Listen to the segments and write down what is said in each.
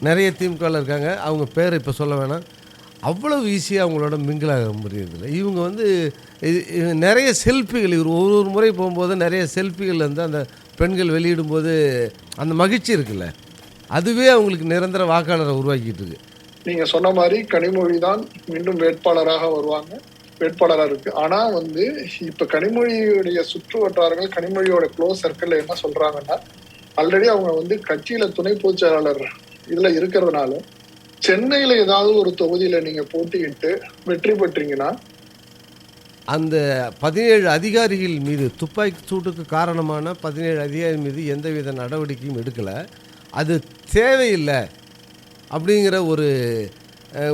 நிறைய திமுகவில் இருக்காங்க. அவங்க பேர் இப்போ சொல்ல வேணாம். அவ்வளவு ஈஸியாக அவங்களோட மிங்கிளாக முடியறதில்ல. இவங்க வந்து இது- நிறைய செல்ஃபிகள் இவர் ஒரு ஒரு முறை போகும்போது நிறைய செல்ஃபிகள் வந்து அந்த பெண்கள் வெளியிடும்போது அந்த மகிழ்ச்சி இருக்குல்ல. அதுவே அவங்களுக்கு நிரந்தர வாக்காளரை உருவாக்கிட்டு இருக்கு. நீங்க சொன்ன மாதிரி கனிமொழி தான் மீண்டும் வேட்பாளராக வருவாங்க. வேட்பாளராக இருக்கு. ஆனால் வந்து இப்போ கனிமொழியுடைய சுற்று வட்டாரங்கள் கனிமொழியோட க்ளோஸ் சர்க்கிளில் என்ன சொல்றாங்கன்னா ஆல்ரெடி அவங்க வந்து கட்சியில துணை பொதுச் செயலாளர் இதுல இருக்கிறதுனால சென்னையில ஏதாவது ஒரு தொகுதியில நீங்க போட்டியிட்டு வெற்றி பெற்றீங்கன்னா அந்த பதினேழு அதிகாரிகள் மீது துப்பாக்கி சூட்டுக்கு காரணமான பதினேழு அதிகாரி மீது எந்தவித நடவடிக்கையும் எடுக்கலை. அது தேவையில்லை அப்படிங்கிற ஒரு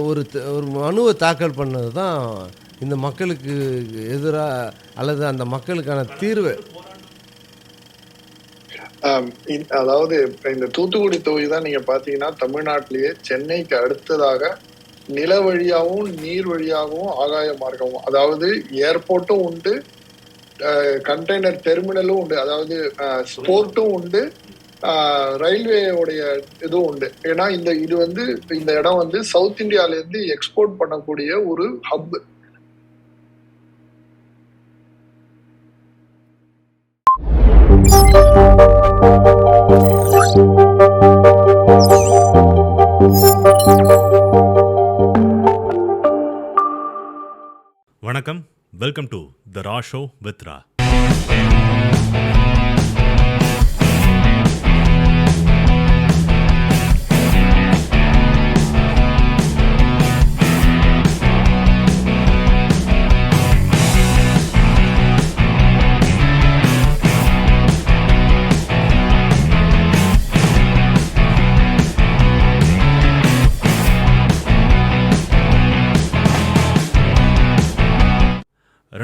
ஒரு ஒரு மனுவை தாக்கல் பண்ணது தான் இந்த மக்களுக்கு எதிராக அல்லது அந்த மக்களுக்கான தீர்வை. அதாவது இந்த தூத்துக்குடி தொகுதி தான் நீங்க பாத்தீங்கன்னா தமிழ்நாட்டிலேயே சென்னைக்கு அடுத்ததாக நில வழியாகவும் நீர் வழியாகவும் ஆகாய மார்க்கமும் அதாவது ஏர்போர்ட்டும் உண்டு கண்டெய்னர் டெர்மினலும் உண்டு அதாவது ஸ்போர்ட்டும் உண்டு ரயில்வேயோடைய இதுவும் உண்டு. ஏன்னா இந்த இது வந்து இந்த இடம் வந்து சவுத் இந்தியால இருந்து எக்ஸ்போர்ட் பண்ணக்கூடிய ஒரு ஹப் வணக்கம். Welcome to the raw show with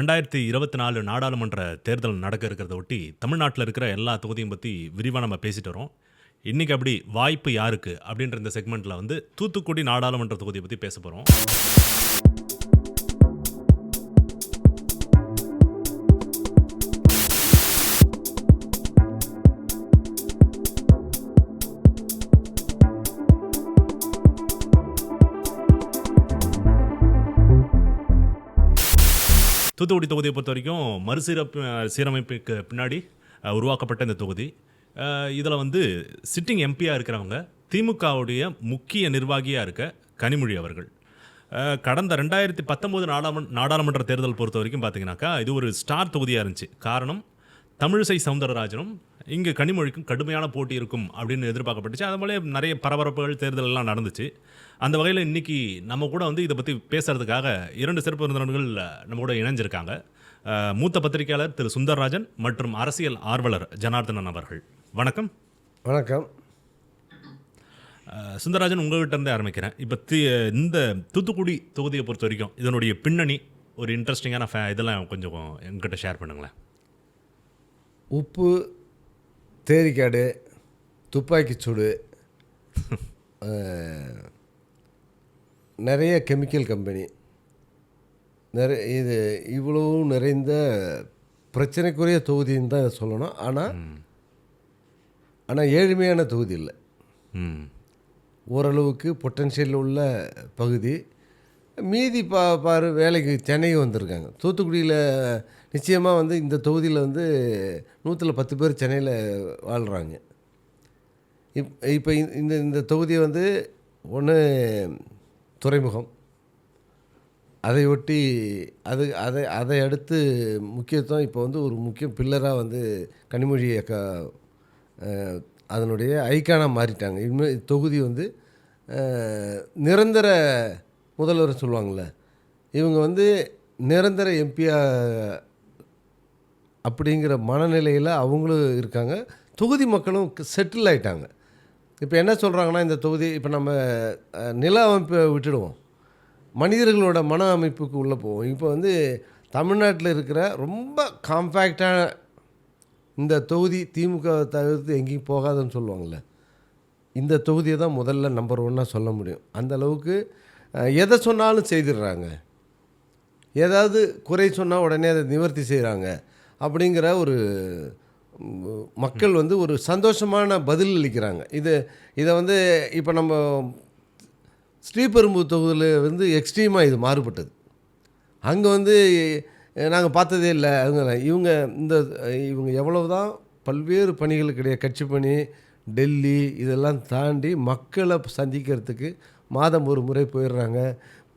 ரெண்டாயிரத்தி இருபத்தி நாலு நாடாளுமன்ற தேர்தல் நடக்க இருக்கிறத ஒட்டி தமிழ்நாட்டில் இருக்கிற எல்லா தொகுதியும் பற்றி விரிவாக நம்ம பேசிட்டு வரோம். இன்றைக்கி அப்படி வாய்ப்பு யாருக்கு அப்படின்ற இந்த செக்மெண்ட்டில் வந்து தூத்துக்குடி நாடாளுமன்ற தொகுதியை பற்றி பேச போகிறோம் தூத்துக்குடி தொகுதியை பொறுத்த வரைக்கும் மறுசீரப்பு சீரமைப்புக்கு பின்னாடி உருவாக்கப்பட்ட இந்த தொகுதி. இதில் வந்து சிட்டிங் எம்பியாக இருக்கிறவங்க திமுகவுடைய முக்கிய நிர்வாகியாக இருக்க கனிமொழி அவர்கள். கடந்த ரெண்டாயிரத்தி பத்தொம்போது நாடாம நாடாளுமன்ற தேர்தல் பொறுத்த வரைக்கும் பார்த்தீங்கன்னாக்கா இது ஒரு ஸ்டார் தொகுதியாக இருந்துச்சு. காரணம் தமிழிசை சவுந்தரராஜனும் இங்கே கனிமொழிக்கும் கடுமையான போட்டி இருக்கும் அப்படின்னு எதிர்பார்க்கப்பட்டுச்சு. அது போல நிறைய பரபரப்புகள் தேர்தல் எல்லாம் நடந்துச்சு. அந்த வகையில் இன்னைக்கு நம்ம கூட வந்து இதை பற்றி பேசுறதுக்காக இரண்டு சிறப்பு விருந்தினர்கள் நம்ம கூட இணைஞ்சிருக்காங்க. மூத்த பத்திரிகையாளர் திரு சுந்தரராஜன் மற்றும் அரசியல் ஆர்வலர் ஜனார்தனன் அவர்கள். வணக்கம். வணக்கம். சுந்தரராஜன் உங்கள்கிட்ட இருந்தே ஆரம்பிக்கிறேன். இப்போ தி இந்த தூத்துக்குடி தொகுதியை பொறுத்த வரைக்கும் இதனுடைய பின்னணி ஒரு இன்ட்ரெஸ்டிங்கான ஃபே இதெல்லாம் கொஞ்சம் எங்கிட்ட ஷேர் பண்ணுங்களேன். உப்பு தேரிக்காடு துப்பாக்கிச்சூடு அஹ், நிறைய கெமிக்கல் கம்பெனி. நிறைய இது இவ்வளவும் நிறைந்த பிரச்சனைக்குரிய தொகுதின்னு தான் சொல்லணும். ஆனால் ஆனால் ஏழ்மையான தொகுதி இல்லை. ஓரளவுக்கு பொட்டன்ஷியல் உள்ள பகுதி. மீதி பா பாரு வேலைக்கு சென்னைக்கு வந்திருக்காங்க. தூத்துக்குடியில் நிச்சயமாக வந்து இந்த தொகுதியில் வந்து நூற்றில் பத்து பேர் சென்னையில் வாழ்கிறாங்க இப் இப்போ இந்த இந்த தொகுதி வந்து ஒன்று துறைமுகம். அதையொட்டி அது அதை அதை அடுத்து முக்கியத்துவம் இப்போ வந்து ஒரு முக்கிய பில்லராக வந்து கனிமொழி இயக்க அதனுடைய ஐக்கானாக மாறிட்டாங்க. இனிமேல் தொகுதி வந்து நிரந்தர முதல்வர் சொல்லுவாங்கள்ல இவங்க வந்து நிரந்தர எம்பியாக அப்படிங்கிற மனநிலையில் அவங்களும் இருக்காங்க. தொகுதி மக்களும் செட்டில் ஆகிட்டாங்க இப்போ என்ன சொல்கிறாங்கன்னா இந்த தொகுதி இப்போ நம்ம நில அமைப்பை விட்டுடுவோம். மனிதர்களோட மன அமைப்புக்கு உள்ளே போவோம். இப்போ வந்து தமிழ்நாட்டில் இருக்கிற ரொம்ப காம்பேக்டான இந்த தொகுதி திமுக தவிர்த்து எங்கேயும் போகாதுன்னு சொல்லுவாங்கள்ல இந்த தொகுதியை தான் முதல்ல நம்பர் ஒன்னாக சொல்ல முடியும். அந்த அளவுக்கு எதை சொன்னாலும் செய்திடுறாங்க. ஏதாவது குறை சொன்னால் உடனே அதை நிவர்த்தி செய்கிறாங்க அப்படிங்கிற ஒரு மக்கள் வந்து ஒரு சந்தோஷமான பதில் அளிக்கிறாங்க. இது இதை வந்து இப்போ நம்ம ஸ்ரீபெரும்பு தொகுதியில் வந்து எக்ஸ்ட்ரீமாக இது மாறுபட்டது. அங்கே வந்து நாங்கள் பார்த்ததே இல்லை. அவங்க இவங்க இந்த இவங்க எவ்வளவு தான் பல்வேறு பணிகளுக்கிடையே கட்சி பணி டெல்லி இதெல்லாம் தாண்டி மக்களை சந்திக்கிறதுக்கு மாதம் ஒரு முறை போயிடுறாங்க.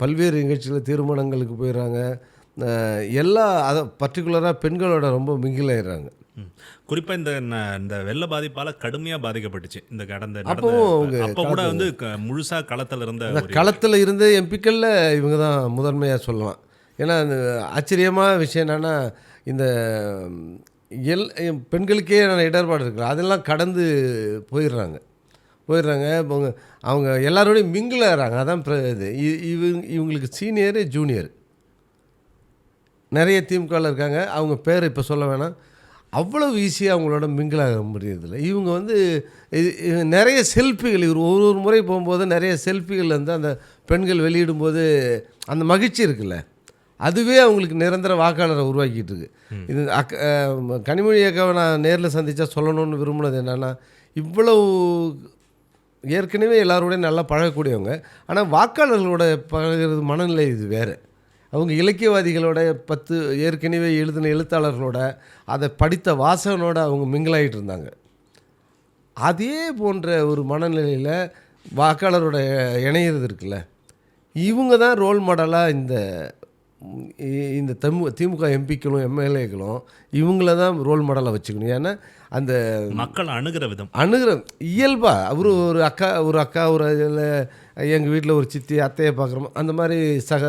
பல்வேறு நிகழ்ச்சியில் திருமணங்களுக்கு போயிடுறாங்க. எல்லா அதை பர்டிகுலராக பெண்களோட ரொம்ப மிங்கில் ஆயிடுறாங்க ம். குறிப்பா இந்த இந்த வெள்ள பாதிப்பால கடுமையா பாதிக்கப்பட்டுச்சு. இந்த கடந்த நடந்த அப்ப கூட வந்து க- முழுசா களத்துல இருந்த களத்தில் இருந்த எம்பிக்களில் இவங்க தான் முதன்மையாக சொல்லலாம். ஏன்னா அந்த ஆச்சரியமான விஷயம் என்னென்னா இந்த எல் பெண்களுக்கே நான் இடர்பாடு இருக்குது அதெல்லாம் கடந்து போயிடுறாங்க. போயிடுறாங்க அவங்க அவங்க எல்லாரோடையும் மிங்கிள் ஆகிறாங்க அதான் இது. இவங்க இவங்களுக்கு சீனியரு ஜூனியர். நிறைய திமுகவில் இருக்காங்க. அவங்க பேர் இப்போ சொல்ல வேணாம். அவ்வளவு ஈஸியாக அவங்களோட மிங்கிள் ஆக முடியறதில்ல. இவங்க வந்து இது- நிறைய செல்ஃபிகள் இவர் ஒரு ஒரு முறை போகும்போது நிறைய செல்ஃபிகள் வந்து அந்த பெண்கள் வெளியிடும்போது அந்த மகிழ்ச்சி இருக்குல்ல. அதுவே அவங்களுக்கு நிரந்தர வாக்காளரை உருவாக்கிட்டு இருக்கு. இது அக் கனிமொழி அக்காவை நான் நேரில் சந்தித்தா சொல்லணும்னு விரும்பினது என்னென்னா இவ்வளவு ஏற்கனவே எல்லாரோடையும் நல்லா பழகக்கூடியவங்க. ஆனால் வாக்காளர்களோட பழகிறது மனநிலை இது வேறு. அவங்க இலக்கியவாதிகளோட பத்து ஏற்கனவே எழுதின எழுத்தாளர்களோட அதை படித்த வாசகனோட அவங்க மிங்கிளாகிட்டு இருந்தாங்க. அதே போன்ற ஒரு மனநிலையில் வாக்காளரோட இணையிறது இருக்குல்ல. இவங்க தான் ரோல் மாடலாக இந்த இந்த தமு திமுக எம்பிக்களும் எம்எல்ஏக்களும் இவங்கள தான் ரோல் மாடலாக வச்சுக்கணும். ஏன்னா அந்த மக்கள் அணுகிற விதம். அணுகிற இயல்பா அவரு ஒரு அக்கா ஒரு அக்கா ஒரு எங்கள் வீட்டில் ஒரு சித்தி அத்தையை பார்க்குறோம் அந்த மாதிரி சக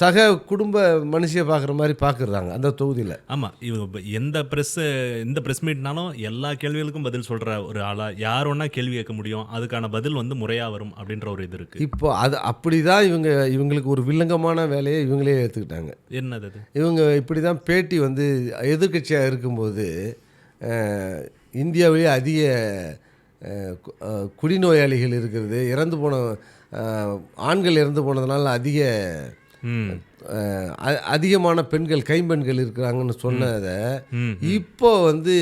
சக குடும்ப மனுஷியை பார்க்குற மாதிரி பார்க்குறாங்க அந்த தொகுதியில். ஆமா இவங்க எந்த பிரஸ் எந்த பிரஸ் மீட்னாலும் எல்லா கேள்விகளுக்கும் பதில் சொல்ற ஒரு ஆளா யார் வேணா கேள்வி கேட்க முடியும் அதுக்கான பதில் வந்து முறையா வரும் அப்படின்ற ஒரு இது இருக்கு. இப்போ அது அப்படி தான் இவங்க இவங்களுக்கு ஒரு வில்லங்கமான வேலையை இவங்களே ஏற்றுக்கிட்டாங்க என்னது அது? இவங்க இப்படி தான் பேட்டி வந்து எதிர்க்கட்சியாக இருக்கும்போது இந்தியாவிலேயே அதிக குடிநோயாளிகள் இருக்கிறது இறந்து போன ஆண்கள் இறந்து போனதுனால அதிக அதிகமான பெண்கள் கைம்பெண்கள் இருக்கிறாங்கன்னு சொன்னதை இப்போ வந்து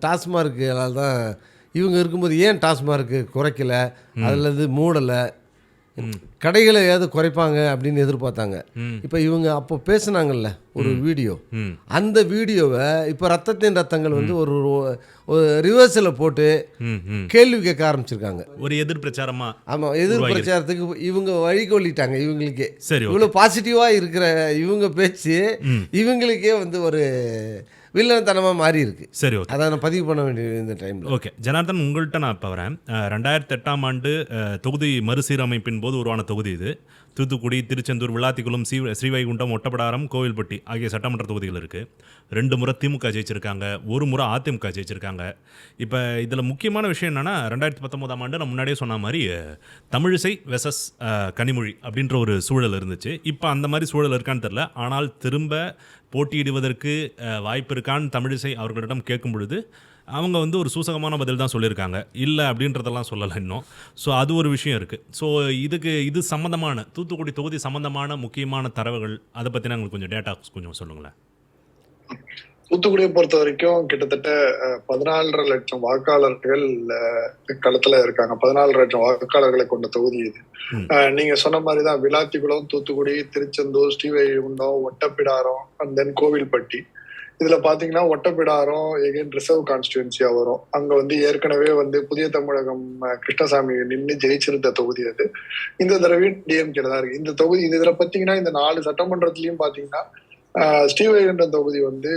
டாஸ்மார்க்கால் தான் இவங்க இருக்கும்போது ஏன் டாஸ்மார்க்கு குறைக்கல? அதுலேருந்து மூடலை? கடைகளை ஏதாவது குறைப்பாங்க அப்படின்னு எதிர்பார்த்தாங்க. இப்போ இவங்க அப்போ பேசுனாங்கல்ல ஒரு வீடியோ. அந்த வீடியோவை இப்போ ரத்தத்தின் ரத்தங்கள் வந்து ஒரு ரிவர்ஸில் போட்டு கேள்வி கேட்க ஆரம்பிச்சிருக்காங்க. ஒரு எதிர் பிரச்சாரமா ஆமாம் எதிர் பிரச்சாரத்துக்கு இவங்க வழிகொள்ளிட்டாங்க இவங்களுக்கே. சரி இவ்வளோ பாசிட்டிவாக இருக்கிற இவங்க பேச்சு. இவங்களுக்கே வந்து ஒரு வில்லனத்தனமாக மாறி இருக்கு. சரி ஓகே அதை நான் பதிவு பண்ண வேண்டியது இந்த டைமில் ஓகே ஜனார்தன் உங்கள்கிட்ட நான் இப்போ வரேன். ரெண்டாயிரத்தி எட்டாம் ஆண்டு தொகுதி மறுசீரமைப்பின் போது உருவான தொகுதி இது. தூத்துக்குடி திருச்செந்தூர் விளாத்திக்குளம் ஸ்ரீ ஸ்ரீவைகுண்டம் ஒட்டப்படாரம் கோவில்பட்டி ஆகிய சட்டமன்ற தொகுதிகள் இருக்குது ரெண்டு முறை திமுக ஜெயிச்சிருக்காங்க ஒரு முறை அதிமுக ஜெயிச்சிருக்காங்க. இப்போ இதில் முக்கியமான விஷயம் என்னென்னா ரெண்டாயிரத்தி பத்தொம்போதாம் ஆண்டு நான் முன்னாடியே சொன்ன மாதிரி தமிழிசை வெசஸ் கனிமொழி அப்படின்ற ஒரு சூழல் இருந்துச்சு. இப்போ அந்த மாதிரி சூழல் இருக்கான்னு தெரில ஆனால் திரும்ப போட்டியிடுவதற்கு வாய்ப்பு இருக்கான்னு தமிழிசை அவர்களிடம் கேட்கும் பொழுது அவங்க வந்து ஒரு சூசகமான பதில் தான் சொல்லியிருக்காங்க. இல்லை அப்படின்றதெல்லாம் சொல்லலை இன்னும். ஸோ அது ஒரு விஷயம் இருக்குது ஸோ இதுக்கு இது சம்மந்தமான தூத்துக்குடி தொகுதி சம்மந்தமான முக்கியமான தரவுகள் அதை பற்றின உங்களுக்கு கொஞ்சம் டேட்டா கொஞ்சம் சொல்லுங்களேன். தூத்துக்குடியை பொறுத்த வரைக்கும் கிட்டத்தட்ட பதினாலரை லட்சம் வாக்காளர்கள் களத்துல இருக்காங்க. பதினாலு லட்சம் வாக்காளர்களை கொண்ட தொகுதி இது. நீங்க சொன்ன மாதிரிதான் விளாத்திக்குளம் தூத்துக்குடி திருச்செந்தூர் ஸ்ரீவைகுண்டம் ஒட்டப்பிடாரம் அண்ட் தென் கோவில்பட்டி. இதுல பாத்தீங்கன்னா ஒட்டப்பிடாரம் எகைன் ரிசர்வ் கான்ஸ்டிடுவன்சியா வரும். அங்க வந்து ஏற்கனவே வந்து புதிய தமிழகம் கிருஷ்ணசாமி நின்று ஜெயிச்சிருந்த தொகுதி அது. இந்த தடவை டிஎம்கே தான் இருக்கு. இந்த தொகுதி இதுல பாத்தீங்கன்னா இந்த நாலு சட்டமன்றத்திலயும் பாத்தீங்கன்னா ஸ்ரீவைகுண்டம் தொகுதி வந்து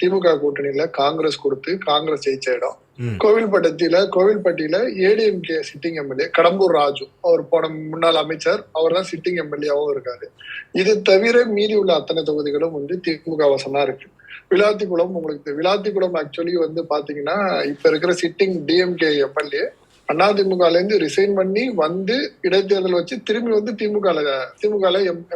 திமுக கூட்டணியில காங்கிரஸ் கொடுத்து காங்கிரஸ் ஜெயிச்ச இடம். கோவில்பட்டத்தில கோவில்பட்டியில ADMK sitting MLA Kadambur Raju அவர் போன முன்னாள் அமைச்சர் அவர் தான் சிட்டிங் எம்எல்ஏவும் இருக்காரு. இது தவிர மீதி உள்ள அத்தனை தொகுதிகளும் வந்து திமுக வசமா இருக்கு. விளாத்திக்குளம் உங்களுக்கு விளாத்திக்குளம் ஆக்சுவலி வந்து பாத்தீங்கன்னா இப்ப இருக்கிற சிட்டிங் டிஎம்கே எம்எல்ஏ அதிமுகல இருந்து ரிசைன் பண்ணி வந்து இடைத்தேர்தல் வச்சு திரும்பி வந்து திமுக திமுக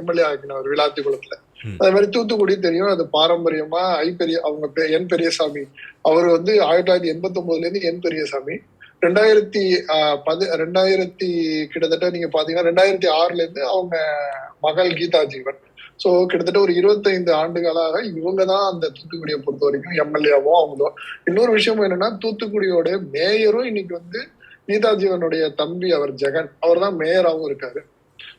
எம்எல்ஏ ஆக்கினவர் விளாத்திக்குளத்துல. அதே மாதிரி தூத்துக்குடி தெரியும் அது பாரம்பரியமா ஐ பெரிய அவங்க என் பெரியசாமி. அவர் வந்து ஆயிரத்தி தொள்ளாயிரத்தி எண்பத்தி ஒன்பதுல இருந்து என் பெரியசாமி. ரெண்டாயிரத்தி பதி பது ரெண்டாயிரத்தி கிட்டத்தட்ட நீங்க பாத்தீங்கன்னா ரெண்டாயிரத்தி ஆறுல இருந்து அவங்க மகள் கீதா ஜீவன் சோ கிட்டத்தட்ட ஒரு இருபத்தைந்து ஆண்டுகளாக இவங்க தான் அந்த தூத்துக்குடியை பொறுத்த வரைக்கும் எம்எல்ஏவும் அவங்களோ இன்னொரு விஷயம் என்னன்னா தூத்துக்குடியோட மேயரும் இன்னைக்கு வந்து கீதாஜீவனுடைய தம்பி அவர் ஜெகன். அவர் தான் மேயராகவும் இருக்காரு.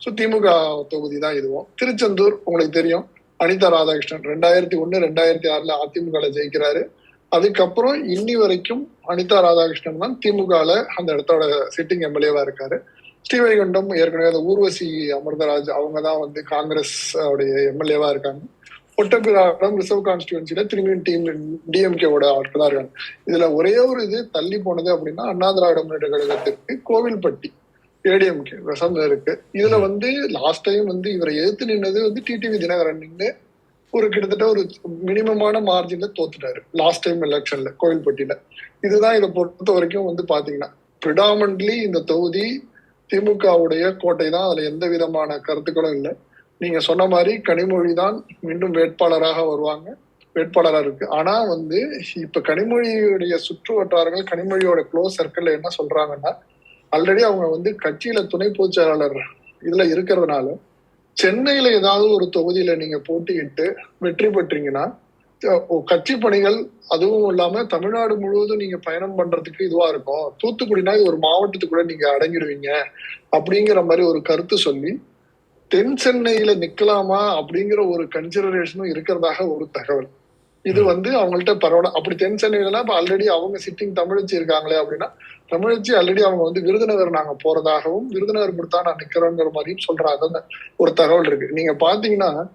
ஸோ திமுக தொகுதி தான் இதுவும். திருச்செந்தூர் உங்களுக்கு தெரியும். அனிதா ராதாகிருஷ்ணன் ரெண்டாயிரத்தி ஒண்ணு ரெண்டாயிரத்தி ஆறுல அதிமுக ஜெயிக்கிறாரு. அதுக்கப்புறம் இன்னி வரைக்கும் அனிதா ராதாகிருஷ்ணன் தான் திமுகல அந்த இடத்தோட சிட்டிங் எம்எல்ஏவா இருக்காரு. ஸ்ரீவைகுண்டம் ஏற்கனவே அந்த ஊர்வசி அமிர்தராஜ் அவங்க தான் வந்து காங்கிரஸ் உடைய எம்எல்ஏவா இருக்காங்க. ஒட்டப்பிராடம் ரிசர்வ் கான்ஸ்டியூன்சில திரும்பியும் டீம் டிஎம்கேவோட ஆட்கள் தான் இருக்காங்க. இதுல ஒரே ஒரு இது தள்ளி போனது அப்படின்னா அண்ணா திராவிட முன்னேற்ற கழகத்திற்கு கோவில்பட்டி. ஏடிஎம்கே வசந்த இருக்கு இதுல வந்து லாஸ்ட் டைம் வந்து இவரை எதிர்த்து நின்னது வந்து டிடிவி தினகரன் நின்று ஒரு கிட்டத்தட்ட ஒரு மினிமமான மார்ஜின்ல தோத்துட்டாரு. லாஸ்ட் டைம் எலெக்ஷன்ல கோவில்பட்டியில இதுதான் இதை பொறுத்த வரைக்கும் வந்து பாத்தீங்கன்னா ப்ரிடாமண்ட்லி இந்த தொகுதி திமுகவுடைய கோட்டை தான். அதுல எந்த விதமான கருத்துக்களும் இல்லை. நீங்க சொன்ன மாதிரி கனிமொழி தான் மீண்டும் வேட்பாளராக வருவாங்க. வேட்பாளரா இருக்கு. ஆனா வந்து இப்ப கனிமொழியுடைய சுற்று வட்டாரங்கள் கனிமொழியோட க்ளோஸ் சர்க்கிள்ல என்ன சொல்றாங்கன்னா ஆல்ரெடி அவங்க வந்து கட்சியில துணை பொதுச் செயலாளர் இதுல இருக்கிறதுனால சென்னையில ஏதாவது ஒரு தொகுதியில நீங்க போட்டியிட்டு வெற்றி பெற்றீங்கன்னா கட்சி பணிகள் அதுவும் இல்லாம தமிழ்நாடு முழுவதும் நீங்க பயணம் பண்றதுக்கு இதுவா இருக்கும். தூத்துக்குடினா இது ஒரு மாவட்டத்துக்குள்ள நீங்க அடங்கிடுவீங்க அப்படிங்கிற மாதிரி ஒரு கருத்து சொல்லி தென் சென்னையில நிக்கலாமா அப்படிங்கிற ஒரு கன்சிடரேஷனும் இருக்கிறதாக ஒரு தகவல். இது வந்து அவங்கள்ட்ட பரவாயில்ல அப்படி தென் சென்னையில இப்ப ஆல்ரெடி அவங்க சிட்டிங் தமிழச்சி இருக்காங்களே அப்படின்னா தமிழச்சி ஆல்ரெடி அவங்க வந்து விருதுநகர் நாங்க போறதாகவும் விருதுநகர் கொடுத்தா நான் நிக்கிறோங்கிற மாதிரியும் சொல்றாங்க ஒரு தகவல் இருக்கு. நீங்க பாத்தீங்கன்னா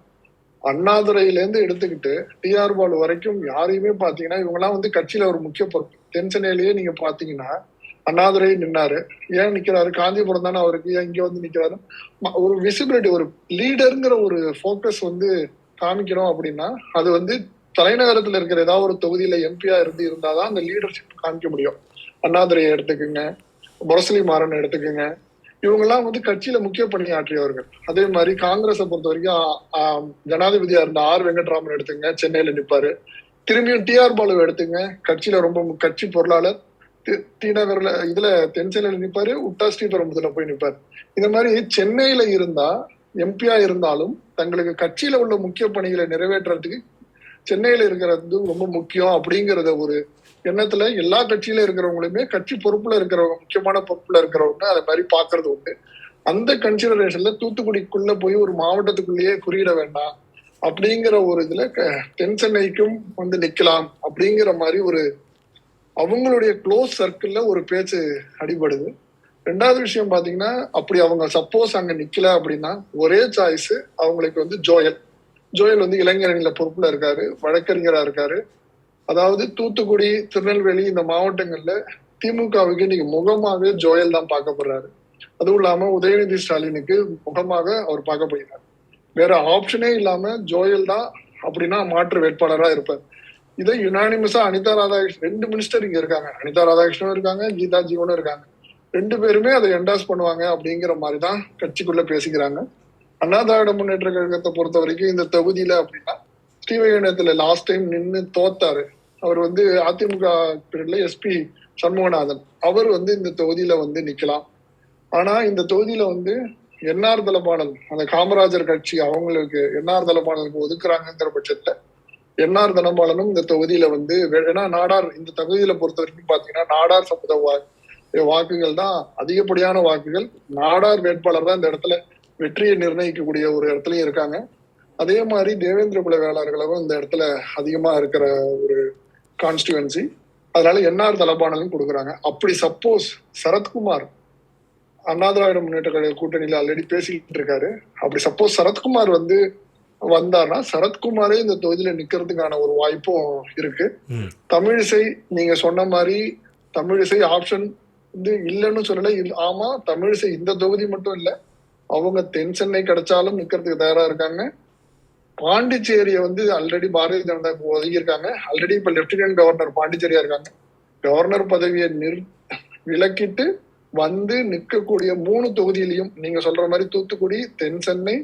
அண்ணாதுரையில இருந்து எடுத்துக்கிட்டு டிஆர் பால் வரைக்கும் யாரையுமே பாத்தீங்கன்னா இவங்க எல்லாம் வந்து கட்சியில ஒரு முக்கிய பொறுப்பு. தென்சென்னையிலேயே நீங்க பாத்தீங்கன்னா அண்ணாதுரை நின்னாரு. ஏன் நிக்கிறாரு? காஞ்சிபுரம் தானே அவருக்கு ஏன் இங்க வந்து நிக்கிறாரு? ம- ஒரு விசிபிலிட்டி ஒரு லீடருங்கிற ஒரு போக்கஸ் வந்து காமிக்கணும் அப்படின்னா அது வந்து தலைநகரத்துல இருக்கிற ஏதாவது ஒரு தொகுதியில எம்பியா இருந்து இருந்தாதான் அந்த லீடர்ஷிப் காமிக்க முடியும். அண்ணாதுரையை எடுத்துக்கோங்க முரசலி மாறன் எடுத்துக்கோங்க. இவங்க எல்லாம் வந்து கட்சியில முக்கிய பணியாற்றியவர்கள். அதே மாதிரி காங்கிரஸை பொறுத்த வரைக்கும் ஜனாதிபதியா இருந்த ஆர் வெங்கட்ராமன் எடுத்துங்க சென்னையில நிப்பாரு. திரும்பியும் டிஆர் பாலு எடுத்துங்க கட்சியில ரொம்ப கட்சி பொருளாளர். தி- டி நகர்ல இதுல தென்சென்னையில நிப்பாரு உட்டா ஸ்ரீபெரும்புதுல போய் நிப்பாரு. இந்த மாதிரி சென்னையில இருந்தா எம்பியா இருந்தாலும் தங்களுக்கு கட்சியில உள்ள முக்கிய பணிகளை நிறைவேற்றுறதுக்கு சென்னையில இருக்கிறது ரொம்ப முக்கியம் அப்படிங்கிறத ஒரு எண்ணத்துல எல்லா கட்சியில இருக்கிறவங்களுமே கட்சி பொறுப்புல இருக்கிறவங்க முக்கியமான பொறுப்புல இருக்கிறவங்க அதை மாதிரி பாக்குறது உண்டு. அந்த கன்சிடரேஷன்ல தூத்துக்குடிக்குள்ள போய் ஒரு மாவட்டத்துக்குள்ளேயே குறியிட வேண்டாம் அப்படிங்கிற ஒரு இதுல க- தென் சென்னைக்கும் வந்து நிக்கலாம் அப்படிங்கிற மாதிரி ஒரு அவங்களுடைய க்ளோஸ் சர்க்கிள்ல ஒரு பேச்சு அடிபடுது. ரெண்டாவது விஷயம் பாத்தீங்கன்னா அப்படி அவங்க சப்போஸ் அங்க நிக்கல அப்படின்னா ஒரே சாய்ஸ் அவங்களுக்கு வந்து ஜோயல். ஜோயல் வந்து இளைஞரணியில பொறுப்புல இருக்காரு வழக்கறிஞரா இருக்காரு. அதாவது தூத்துக்குடி திருநெல்வேலி இந்த மாவட்டங்கள்ல திமுகவுக்கு இன்னைக்கு முகமாவே ஜோயல் தான் பார்க்கப்படுறாரு அதுவும் இல்லாம உதயநிதி ஸ்டாலினுக்கு முகமாக அவர் பார்க்கப்படுகிறார் வேற ஆப்ஷனே இல்லாம ஜோயல் தான் அப்படின்னா மாற்று வேட்பாளரா இருப்பார். இதை யுனானிமஸா அனிதா ராதாகிருஷ்ணன் ரெண்டு மினிஸ்டர் இங்க இருக்காங்க. அனிதா ராதாகிருஷ்ணனும் இருக்காங்க கீதா ஜீவனும் இருக்காங்க. ரெண்டு பேருமே அதை என்டாஸ் பண்ணுவாங்க அப்படிங்கிற மாதிரி தான் கட்சிக்குள்ள பேசிக்கிறாங்க. அண்ணா திராவிட முன்னேற்ற கழகத்தை பொறுத்த வரைக்கும் இந்த தொகுதியில அப்படின்னா ஸ்ரீவைகுண்டத்துல லாஸ்ட் டைம் நின்று தோத்தாரு. அவர் வந்து அதிமுக பீரியட்ல எஸ்பி சண்முகநாதன். அவர் வந்து இந்த தொகுதியில வந்து நிக்கலாம். ஆனா இந்த தொகுதியில வந்து என்ஆர் தலபாடல் அந்த காமராஜர் கட்சி அவங்களுக்கு என்ஆர் தலபாடலுக்கு ஒதுக்குறாங்கிற பட்சத்துல என்ஆர் தனபாலனும் இந்த தொகுதியில வந்து ஏன்னா நாடார் இந்த தொகுதியில பொறுத்த வரைக்கும் பாத்தீங்கன்னா நாடார் சமுதாய வாக்குகள் தான் அதிகப்படியான வாக்குகள். நாடார் வேட்பாளர் தான் இந்த இடத்துல வெற்றியை நிர்ணயிக்கக்கூடிய ஒரு இடத்துலயும் இருக்காங்க. அதே மாதிரி தேவேந்திர குல வேளாளர்களும் இந்த இடத்துல அதிகமா இருக்கிற ஒரு கான்ஸ்டிடுவன்சி அதனால என்ஆர் தலபானலும் கொடுக்குறாங்க. அப்படி சப்போஸ் சரத்குமார் அண்ணா திராவிட முன்னேற்ற கழக கூட்டணியில ஆல்ரெடி பேசிக்கிட்டு இருக்காரு. அப்படி சப்போஸ் சரத்குமார் வந்து வந்தார்னா சரத்குமாரே இந்த தொகுதியில நிக்கிறதுக்கான ஒரு வாய்ப்பும் இருக்கு. தமிழிசை நீங்க சொன்ன மாதிரி தமிழிசை ஆப்ஷன் வந்து இல்லைன்னு சொல்லல. இல்ல- ஆமா தமிழிசை இந்த தொகுதி மட்டும் இல்ல. அவங்க தென் சென்னை கிடைச்சாலும் நிக்கிறதுக்கு தயாரா இருக்காங்க. பாண்டிச்சேரியை வந்து ஆல்ரெடி பாரதிய ஜனதா ஒதுங்கியிருக்காங்க ஆல்ரெடி இப்ப லெப்டினன்ட் கவர்னர் பாண்டிச்சேரியா இருக்காங்க. கவர்னர் பதவியை நிர் விலக்கிட்டு வந்து நிற்கக்கூடிய மூணு தொகுதியிலையும் நீங்க சொல்ற மாதிரி தூத்துக்குடி தென் சென்னை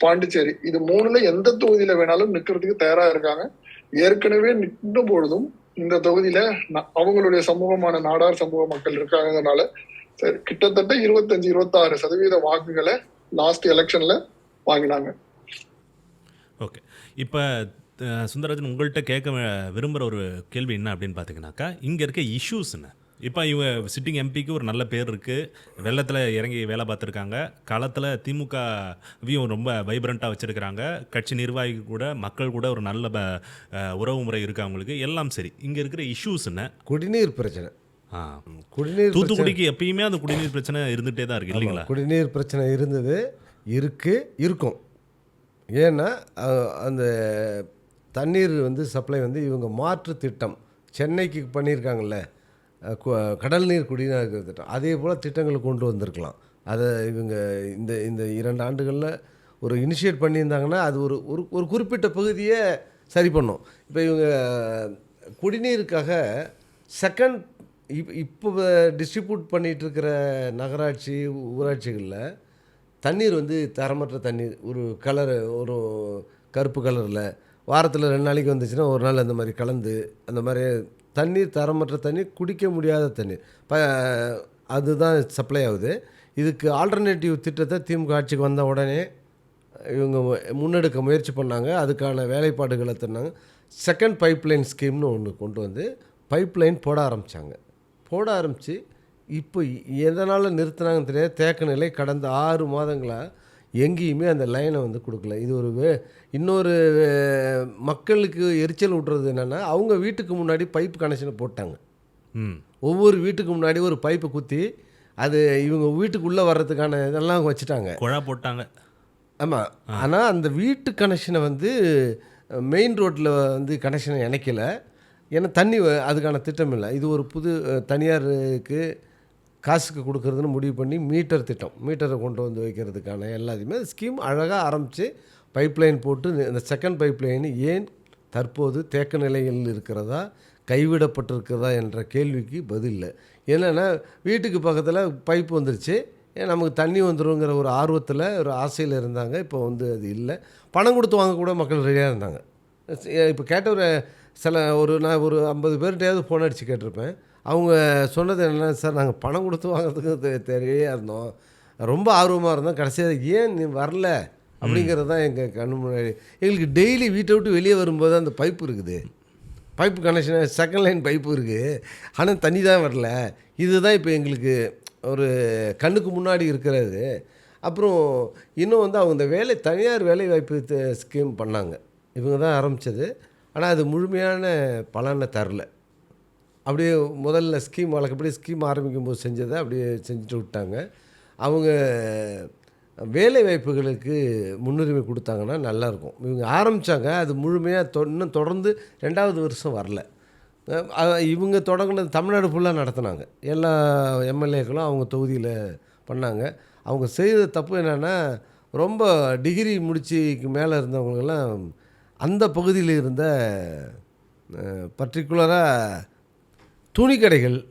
பாண்டிச்சேரி. இது மூணுல எந்த தொகுதியில வேணாலும் நிக்கிறதுக்கு தயாரா இருக்காங்க. ஏற்கனவே நின்ற பொழுதும் இந்த தொகுதியில அவங்களுடைய சமூகமான நாடார் சமூக மக்கள் இருக்காங்கனால சரி கிட்டத்தட்ட இருபத்தஞ்சு இருபத்தாறு சதவீத வாக்குகளை லாஸ்ட் எலெக்ஷன்ல வாங்கினாங்க. ஓகே இப்போ சுந்தரராஜன் உங்கள்கிட்ட கேட்க விரும்புகிற ஒரு கேள்வி என்ன அப்படின்னு பார்த்தீங்கன்னாக்கா இங்கே இருக்க இஷ்யூஸ் என்ன? இப்போ இவங்க சிட்டிங் எம்பிக்கு ஒரு நல்ல பேர் இருக்குது வெள்ளத்தில் இறங்கி வேலை பார்த்துருக்காங்க களத்தில் திமுகவையும் ரொம்ப வைப்ரண்ட்டாக வச்சுருக்கிறாங்க கட்சி நிர்வாகிகள் கூட மக்கள் கூட ஒரு நல்ல உறவு முறை இருக்குது அவங்களுக்கு எல்லாம் சரி. இங்கே இருக்கிற இஷ்யூஸ் என்ன? குடிநீர் பிரச்சனை. குடிநீர் தூத்துக்குடிக்கு எப்பயுமே அந்த குடிநீர் பிரச்சனை இருந்துகிட்டே தான் இருக்குது இல்லைங்களா? குடிநீர் பிரச்சனை இருந்தது இருக்கு இருக்கும். ஏன்னா அந்த தண்ணீர் வந்து சப்ளை வந்து இவங்க மாற்று திட்டம். சென்னைக்கு பண்ணியிருக்காங்கல்ல கடல் நீர் குடிநீர் திட்டம். அதே போல் திட்டங்களை கொண்டு வந்திருக்கலாம். அதை இவங்க இந்த இந்த இரண்டு ஆண்டுகளில் ஒரு இனிஷியேட் பண்ணியிருந்தாங்கன்னா அது ஒரு ஒரு ஒரு குறிப்பிட்ட பகுதியை சரி பண்ணும். இப்போ இவங்க குடிநீருக்காக செகண்ட் இப் இப்போ டிஸ்ட்ரிபியூட் பண்ணிகிட்டு இருக்கிற நகராட்சி ஊராட்சிகளில் தண்ணீர் வந்து தரமற்ற தண்ணீர். ஒரு கலர் ஒரு கருப்பு கலரில் வாரத்தில் ரெண்டு நாளைக்கு வந்துச்சுன்னா ஒரு நாள் அந்த மாதிரி கலந்து அந்த மாதிரி தண்ணீர் தரமற்ற தண்ணீர் குடிக்க முடியாத தண்ணீர். ப அதுதான் சப்ளை ஆகுது. இதுக்கு ஆல்டர்னேட்டிவ் திட்டத்தை திமுக ஆட்சிக்கு வந்த உடனே இவங்க முன்னெடுக்க முயற்சி பண்ணாங்க. அதுக்கான வேலைப்பாடுகளை தந்தாங்க செகண்ட் பைப்லைன் ஸ்கீம்னு ஒன்று கொண்டு வந்து பைப்லைன் போட ஆரம்பித்தாங்க போட ஆரம்பித்து இப்போ எதனால் நிறுத்தினாங்கன்னு தெரியாது. தேக்க நிலை கடந்த ஆறு மாதங்களாக எங்கேயுமே அந்த லைனை வந்து கொடுக்கல. இது ஒரு வே இன்னொரு மக்களுக்கு எரிச்சல் விட்றது என்னென்னா அவங்க வீட்டுக்கு முன்னாடி பைப் கனெக்ஷனை போட்டாங்க. ம். ஒவ்வொரு வீட்டுக்கு முன்னாடி ஒரு பைப்பை குத்தி அது இவங்க வீட்டுக்குள்ளே வர்றதுக்கான இதெல்லாம் வச்சுட்டாங்க. குழா போட்டாங்க. ஆமாம் ஆனால் அந்த வீட்டு கனெக்ஷனை வந்து மெயின் ரோட்டில் வந்து கனெக்ஷனை இணைக்கல. ஏன்னா தண்ணி வ- அதுக்கான திட்டம் இல்லை இது ஒரு புது தனியாருக்கு காசுக்கு கொடுக்கறதுன்னு முடிவு பண்ணி மீட்டர் திட்டம் மீட்டரை கொண்டு வந்து வைக்கிறதுக்கான எல்லாத்தையுமே ஸ்கீம் அழகாக ஆரம்பித்து பைப்லைன் போட்டு இந்த செகண்ட் பைப்லைன் ஏன் தற்போது தேக்க நிலையில் இருக்கிறதா கைவிடப்பட்டிருக்கிறதா என்ற கேள்விக்கு பதில் இல்லை. என்னென்னா வீட்டுக்கு பக்கத்தில் பைப் வந்துருச்சு. ஏன் நமக்கு தண்ணி வந்துருங்கிற ஒரு ஆர்வத்தில் ஒரு ஆசையில் இருந்தாங்க. இப்போ வந்து அது இல்லை. பணம் கொடுத்து வாங்க கூட மக்கள் ரெடியாக இருந்தாங்க. இப்போ கேட்ட ஒரு சில ஒரு நான் ஒரு ஐம்பது பேர்கிட்டயாவது ஃபோன் அடித்து கேட்டிருப்பேன். அவங்க சொன்னது என்ன சார் நாங்கள் பணம் கொடுத்து வாங்குறதுக்கு தெ- இருந்தோம். ரொம்ப ஆர்வமாக இருந்தோம். கடைசியாக ஏன் நீ வரல? அப்படிங்கிறது தான் எங்கள் கண்ணு முன்னாடி. எங்களுக்கு டெய்லி வீட்டை விட்டு வெளியே வரும்போது அந்த பைப்பு இருக்குது. Pipe connection second line pipe இருக்குது ஆனால் தண்ணி தான் வரல. இதுதான் இப்போ எங்களுக்கு ஒரு கண்ணுக்கு முன்னாடி இருக்கிறது. அப்புறம் இன்னும் வந்து அவங்க இந்த வேலை தனியார் வேலை வாய்ப்பு ஸ்கீம் பண்ணாங்க. இவங்க தான் ஆரம்பித்தது ஆனால் அது முழுமையான பலனை தரல. அப்படியே முதல்ல ஸ்கீம் வழக்கப்படி ஸ்கீம் ஆரம்பிக்கும் போது செஞ்சதை அப்படியே செஞ்சுட்டு விட்டாங்க. அவங்க வேலை வாய்ப்புகளுக்கு முன்னுரிமை கொடுத்தாங்கன்னா நல்லாயிருக்கும். இவங்க ஆரம்பித்தாங்க அது முழுமையாக தொ இன்னும் தொடர்ந்து ரெண்டாவது வருஷம் வரல. இவங்க தொடங்கினது தமிழ்நாடு ஃபுல்லாக நடத்தினாங்க. எல்லா எம்எல்ஏக்களும் அவங்க தொகுதியில் பண்ணாங்க. அவங்க செய்த தப்பு என்னென்னா ரொம்ப டிகிரி முடிச்சிக்கு மேலே இருந்தவங்களுக்கெல்லாம் அந்த பகுதியில் இருந்த பர்டிகுலராக துணி கடைகள்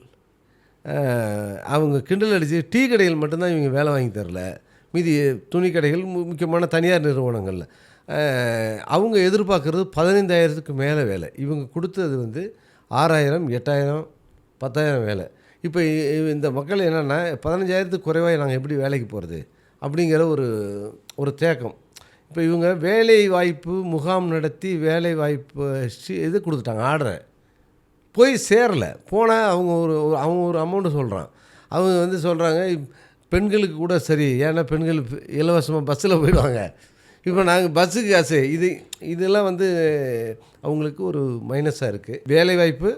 அவங்க கிண்டல் அடித்து டீ கடைகள் மட்டும்தான் இவங்க வேலை வாங்கி தரல. மீதி துணி கடைகள் மு- முக்கியமான தனியார் நிறுவனங்களில். அவங்க எதிர்பார்க்குறது பதினைந்தாயிரத்துக்கு மேலே வேலை. இவங்க கொடுத்தது வந்து ஆறாயிரம் எட்டாயிரம் பத்தாயிரம் வேலை. இப்போ இந்த மக்கள் என்னென்னா பதினஞ்சாயிரத்துக்கு குறைவாக நாங்கள் எப்படி வேலைக்கு போகிறது அப்படிங்கிற ஒரு ஒரு தேக்கம். இப்போ இவங்க வேலை வாய்ப்பு முகாம் நடத்தி வேலை வாய்ப்பு இது கொடுத்துட்டாங்க ஆர்டரை. போய் சேரல. போனால் அவங்க ஒரு அவங்க ஒரு அமௌண்ட்டு சொல்கிறான் அவங்க வந்து சொல்கிறாங்க பெண்களுக்கு கூட சரி ஏன்னா பெண்கள் இலவசமாக பஸ்ஸில் போயிடுவாங்க. இப்போ நாங்கள் பஸ்ஸுக்கு காசு இது இதெல்லாம் வந்து அவங்களுக்கு ஒரு மைனஸாக இருக்குது வேலைவாய்ப்பு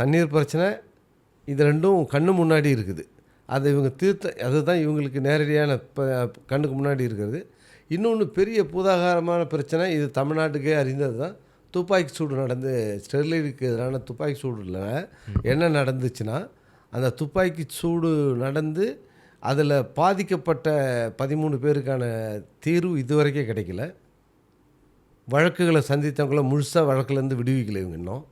தண்ணீர் பிரச்சனை இது ரெண்டும் கண்ணு முன்னாடி இருக்குது. அதை இவங்க தீர்த்த அதுதான் இவங்களுக்கு நேரடியான கண்ணுக்கு முன்னாடி இருக்கிறது. இன்னொன்று பெரிய பூதாகாரமான பிரச்சனை இது தமிழ்நாட்டுக்கே அறிந்தது தான். துப்பாக்கி சூடு நடந்து ஸ்டெர்லைட்டுக்கு எதிரான துப்பாக்கி சூடில் என்ன நடந்துச்சுன்னா அந்த துப்பாக்கி சூடு நடந்து அதில் பாதிக்கப்பட்ட பதிமூணு பேருக்கான தீர்வு இதுவரைக்கும் கிடைக்கல. வழக்குகளை சந்தித்தவங்கள முழுசாக வழக்குலேருந்து விடுவிக்கல இவங்க இன்னும்.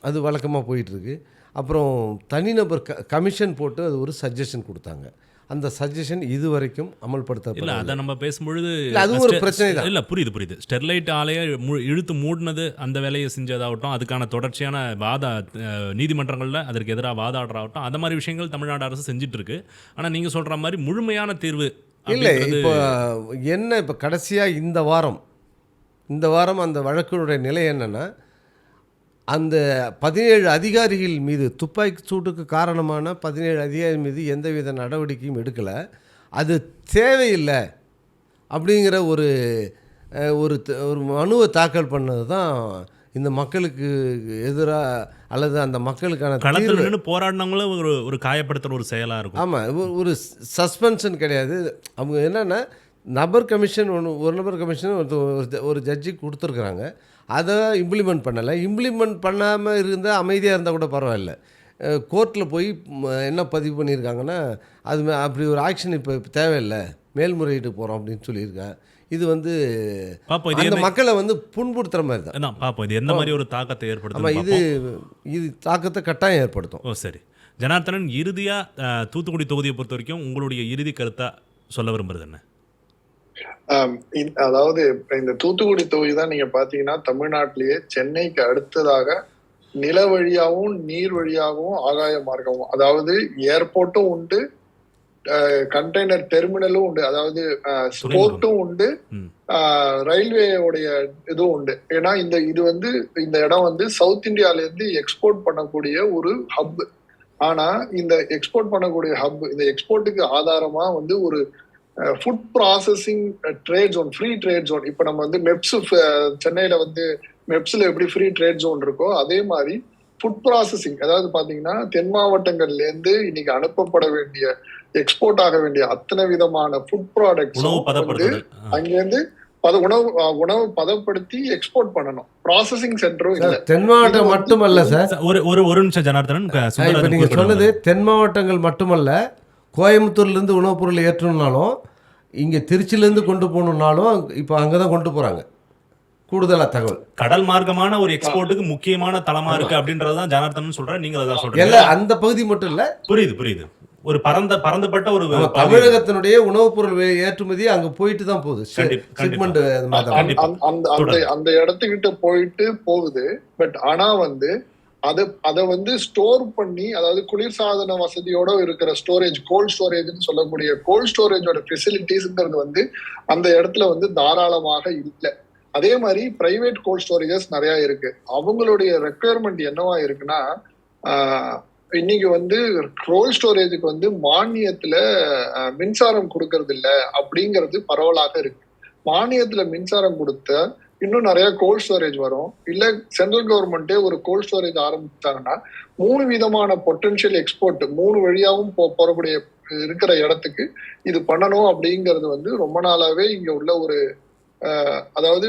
அது வழக்கமாக போயிட்டுருக்கு அப்புறம் தனிநபர் க கமிஷன் போட்டு அது ஒரு சஜஷன் கொடுத்தாங்க. அந்த சஜஷன் இது வரைக்கும் இல்ல அமல்படுத்தப்படல அதை நம்ம பேசும்பொழுது இல்ல, அதுவும் ஒரு பிரச்சனை தான். இல்ல புரியுது புரியுது. ஸ்டெர்லைட் ஆலையை இழுத்து மூடினது அந்த வேலையை செஞ்சதாகட்டும் அதுக்கான தொடர்ச்சியான வாத நீதிமன்றங்கள்ல அதற்கு எதிராக வாதாடுற ஆகட்டும் அந்த மாதிரி விஷயங்கள் தமிழ்நாடு அரசு செஞ்சுட்டு இருக்கு ஆனா நீங்க சொல்ற மாதிரி முழுமையான தீர்வு இல்லை இப்போ என்ன இப்போ கடைசியாக இந்த வாரம் இந்த வாரம் அந்த வழக்கினுடைய நிலை என்னென்னா அந்த பதினேழு அதிகாரிகள் மீது துப்பாக்கி சூட்டுக்கு காரணமான பதினேழு அதிகாரி மீது எந்தவித நடவடிக்கையும் எடுக்கலை. அது தேவையில்லை அப்படிங்கிற ஒரு ஒரு ஒரு மனுவை தாக்கல் பண்ணது தான் இந்த மக்களுக்கு எதிராக அல்லது அந்த மக்களுக்கான களத்தில் நின்று போராடினவங்களும் ஒரு ஒரு காயப்படுத்துற ஒரு செயலா இருக்கும். ஆமாம் ஒரு சஸ்பென்ஷன் கிடையாது. அவங்க என்னென்னா நபர் கமிஷன் ஒன்று ஒரு நபர் கமிஷன் ஒரு ஒரு- ஜட்ஜி கொடுத்துருக்குறாங்க. அதை இம்ப்ளிமெண்ட் பண்ணலை. இம்ப்ளிமெண்ட் பண்ணாமல் இருந்தால் அமைதியாக இருந்தால் கூட பரவாயில்ல. கோர்ட்டில் போய் என்ன பதிவு பண்ணியிருக்காங்கன்னா அது அப்படி ஒரு ஆக்ஷன் இப்போ தேவையில்லை. மேல்முறையீட்டு போகிறோம் அப்படின்னு சொல்லியிருக்கேன் இது வந்து பாப்போம் இது அந்த மக்களை வந்து புண்படுத்துகிற மாதிரி தான். பாப்போம் இது எந்த மாதிரி ஒரு தாக்கத்தை ஏற்படுத்தும் இது இது தாக்கத்தை கட்டாயம் ஏற்படுத்தும். ஓ சரி. ஜனார்த்தனன் இறுதியா அஹ், தூத்துக்குடி தொகுதியை பொறுத்த வரைக்கும் உங்களுடைய இறுதி கருத்தா சொல்ல விரும்புறது என்ன? அதாவது இந்த தூத்துக்குடி தொகுதி தான் நீங்க பாத்தீங்கன்னா தமிழ்நாட்டிலேயே சென்னைக்கு அடுத்ததாக நில வழியாகவும் நீர் வழியாகவும் ஆகாய மார்க்கமும் அதாவது ஏர்போர்ட்டும் உண்டு கண்டெய்னர் டெர்மினலும் உண்டு அதாவது ஸ்போர்ட்டும் உண்டு. ரயில்வேயோடைய இதுவும் உண்டு. ஏன்னா இந்த இது வந்து இந்த இடம் வந்து சவுத் இந்தியால இருந்து எக்ஸ்போர்ட் பண்ணக்கூடிய ஒரு ஹப் ஆனா இந்த எக்ஸ்போர்ட் பண்ணக்கூடிய ஹப் இந்த எக்ஸ்போர்ட்டுக்கு ஆதாரமா வந்து ஒரு food processing trade zone free trade zone இப்போ நம்ம வந்து மெப்ஸ் சென்னையில வந்து மெப்ஸ்ல எப்படி ஃப்ரீ ட்ரேட் ஜோன் இருக்கோ அதே மாதிரி ஃபுட் ப்ராசஸிங் அதாவது பாத்தீங்கன்னா தென் மாவட்டங்கள்ல இருந்து இன்னைக்கு அனுப்பப்பட வேண்டிய எக்ஸ்போர்ட் ஆக வேண்டிய அத்தனை விதமான ஃபுட் ப்ராடக்ட்ஸ் வந்து. அங்கேருந்து பத உணவு உணவு பதப்படுத்தி எக்ஸ்போர்ட் பண்ணணும். ப்ராசஸிங் சென்டரும் இல்ல. தென் மாவட்டம் மட்டுமல்ல சார். சார், ஒரு ஒரு ஒரு நிமிஷம் ஜனார்த்தனன் க- இப்போ சுந்தரராஜன் நீங்கள் குறிப்பிடுங்க. சொன்னது தென் மாவட்டங்கள் மட்டுமல்ல கோயம்புத்தூர்லேருந்து உணவுப் பொருள் ஏற்றணும்னாலும் இங்கே திருச்சியிலேருந்து கொண்டு போகணுன்னாலும் இப்போ அங்கே தான் கொண்டு போகிறாங்க கூடுதலாக தகவல். கடல் மார்க்கமான ஒரு எக்ஸ்போர்ட்டுக்கு முக்கியமான தளமா இருக்கு அப்படின்றதான் ஜனார்த்தனன் சொல்றேன். நீங்க அதான் சொல்றீங்க. எல்லாம் அந்த பகுதி மட்டும் இல்லை. புரியுது புரியுது. ஒரு பரந்த பரந்தப்பட்ட ஒரு. தமிழகத்தினுடைய உணவுப் பொருள் ஏற்றுமதி அங்கே போயிட்டு தான் போகுது. சிக்மெண்ட் அந்த தான். அந்த இடத்துக்கிட்ட போயிட்டு போகுது. பட் ஆனா வந்து அதை அதை வந்து ஸ்டோர் பண்ணி அதாவது குளிர்சாதன வசதியோட இருக்கிற ஸ்டோரேஜ் கோல்ட் ஸ்டோரேஜ்னு சொல்லக்கூடிய கோல்ட் ஸ்டோரேஜோட ஃபெசிலிட்டிஸ்ங்கிறது வந்து அந்த இடத்துல வந்து தாராளமாக இல்லை. அதே மாதிரி பிரைவேட் கோல்ட் ஸ்டோரேஜஸ் நிறைய இருக்கு. அவங்களுடைய ரெக்குயர்மெண்ட் என்னவா இருக்குன்னா இன்னைக்கு வந்து கோல்ட் ஸ்டோரேஜுக்கு வந்து மானியத்துல மின்சாரம் கொடுக்கறது இல்லை அப்படிங்கிறது பரவலாக இருக்கு. மானியத்துல மின்சாரம் கொடுத்த இன்னும் நிறைய கோல்ட் ஸ்டோரேஜ் வரும். இல்ல சென்ட்ரல் கவர்மெண்ட்டே ஒரு கோல்ட் ஸ்டோரேஜ் ஆரம்பித்தாங்கன்னா மூணு விதமான பொட்டன்ஷியல் எக்ஸ்போர்ட் மூணு வழியாவும் போ- போறக்கூடிய இருக்கிற இடத்துக்கு இது பண்ணணும் அப்படிங்கிறது வந்து ரொம்ப நாளாவே இங்க உள்ள ஒரு அதாவது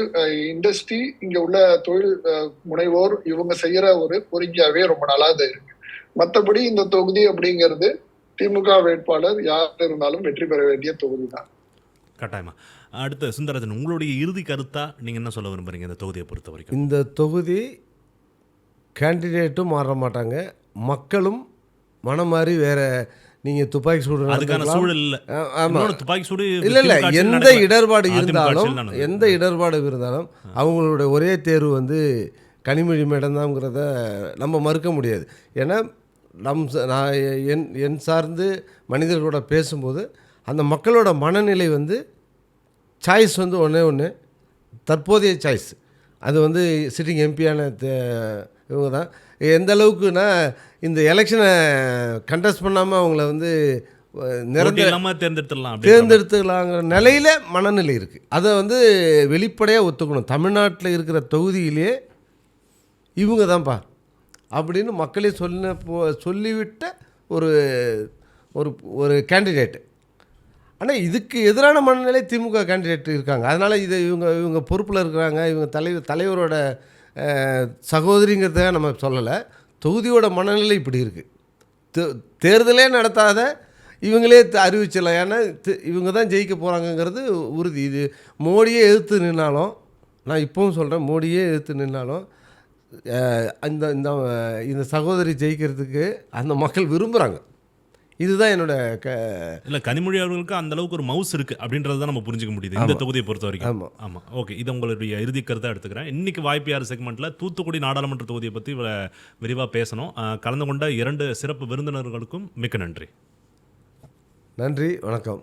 இண்டஸ்ட்ரி இங்க உள்ள தொழில் முனைவோர் இவங்க செய்யற ஒரு கோரிக்கையாவே ரொம்ப நாளா இது இருக்கு. மற்றபடி இந்த தொகுதி அப்படிங்கிறது திமுக வேட்பாளர் யார் இருந்தாலும் வெற்றி பெற வேண்டிய தொகுதி தான் கட்டாயமா. அடுத்து சுந்தரராஜன் உங்களுடைய இறுதி கருத்தா நீங்க என்ன சொல்ல விரும்புறீங்க இந்த தொகுதியை பொறுத்த வரைக்கும்? இந்த தொகுதி கேண்டிடேட்டும் மாற மாட்டாங்க. மக்களும் மனம் மாறி வேற நீங்கள் துப்பாக்கி சூடு அதுக்கான. சூழல் இல்ல. ஆ, ஆமா. இன்னொன்னு துப்பாக்கி சூடு இல்ல இல்ல. எந்த. இடர்பாடு இருந்தாலும். எந்த இடர்பாடு இருந்தாலும் அவங்களோட ஒரே தேர்வு வந்து கனிமொழி மேடம் தான்ங்கிறத நம்ம மறுக்க முடியாது. ஏன்னா நம் நான் என் என் சார்ந்து மனிதர்களோட பேசும்போது அந்த மக்களோட மனநிலை வந்து சாய்ஸ் வந்து ஒன்றே ஒன்று தற்போதைய சாய்ஸ். அது வந்து சிட்டிங் எம்பியான இவங்க தான் எந்த அளவுக்குன்னா இந்த எலெக்ஷனை கண்டெஸ்ட் பண்ணாமல் அவங்கள வந்து அஹ், போட்டி நிரந்தர இல்லாம தேர்ந்தெடுத்துடலாம். தேர்ந்தெடுத்துக்கலாங்கிற நிலையில் மனநிலை இருக்குது அதை வந்து வெளிப்படையாக ஒத்துக்கணும். தமிழ்நாட்டில் இருக்கிற தொகுதியிலே இவங்க தான்ப்பா அப்படின்னு மக்களே சொன்ன போ சொல்லிவிட்ட ஒரு ஒரு ஒரு கேண்டிடேட்டு ஆனால் இதுக்கு எதிரான மனநிலை திமுக கேண்டிடேட் இருக்காங்க. அதனால் இது இவங்க இவங்க பொறுப்பில் இருக்கிறாங்க. இவங்க தலைவர் தலைவரோட அஹ், சகோதரிங்கிறத நம்ம சொல்லலை. தொகுதியோட மனநிலை இப்படி இருக்குது தே தேர்தலே நடத்தாத இவங்களே த- அறிவிச்சிடலாம். ஏன்னா இவங்க தான் ஜெயிக்க போகிறாங்கங்கிறது உறுதி. இது மோடியே எதிர்த்து நின்னாலும் நான் இப்போவும் சொல்கிறேன் மோடியே எதிர்த்து நின்னாலும் இந்த இந்த இந்த சகோதரி ஜெயிக்கிறதுக்கு அந்த மக்கள் விரும்புகிறாங்க இதுதான் என்னோட க இல்ல கனிமொழி அவர்களுக்கு அந்த அளவுக்கு ஒரு மவுஸ் இருக்கு அப்படின்றத தான் நம்ம புரிஞ்சுக்க முடியுது. இந்த தொகுதியை பொறுத்த வரைக்கும். ஆமா. ஆமா. ஓகே இது உங்களுடைய இறுதி கருத்தா எடுத்துக்கிறேன். இன்னைக்கு வாய்ப்பியார் செக்மெண்ட்ல தூத்துக்குடி நாடாளுமன்ற தொகுதியை பத்தி வ- விரிவா பேசணும். கலந்து கொண்ட இரண்டு சிறப்பு விருந்தினர்களுக்கும் மிக்க நன்றி. நன்றி. வணக்கம்.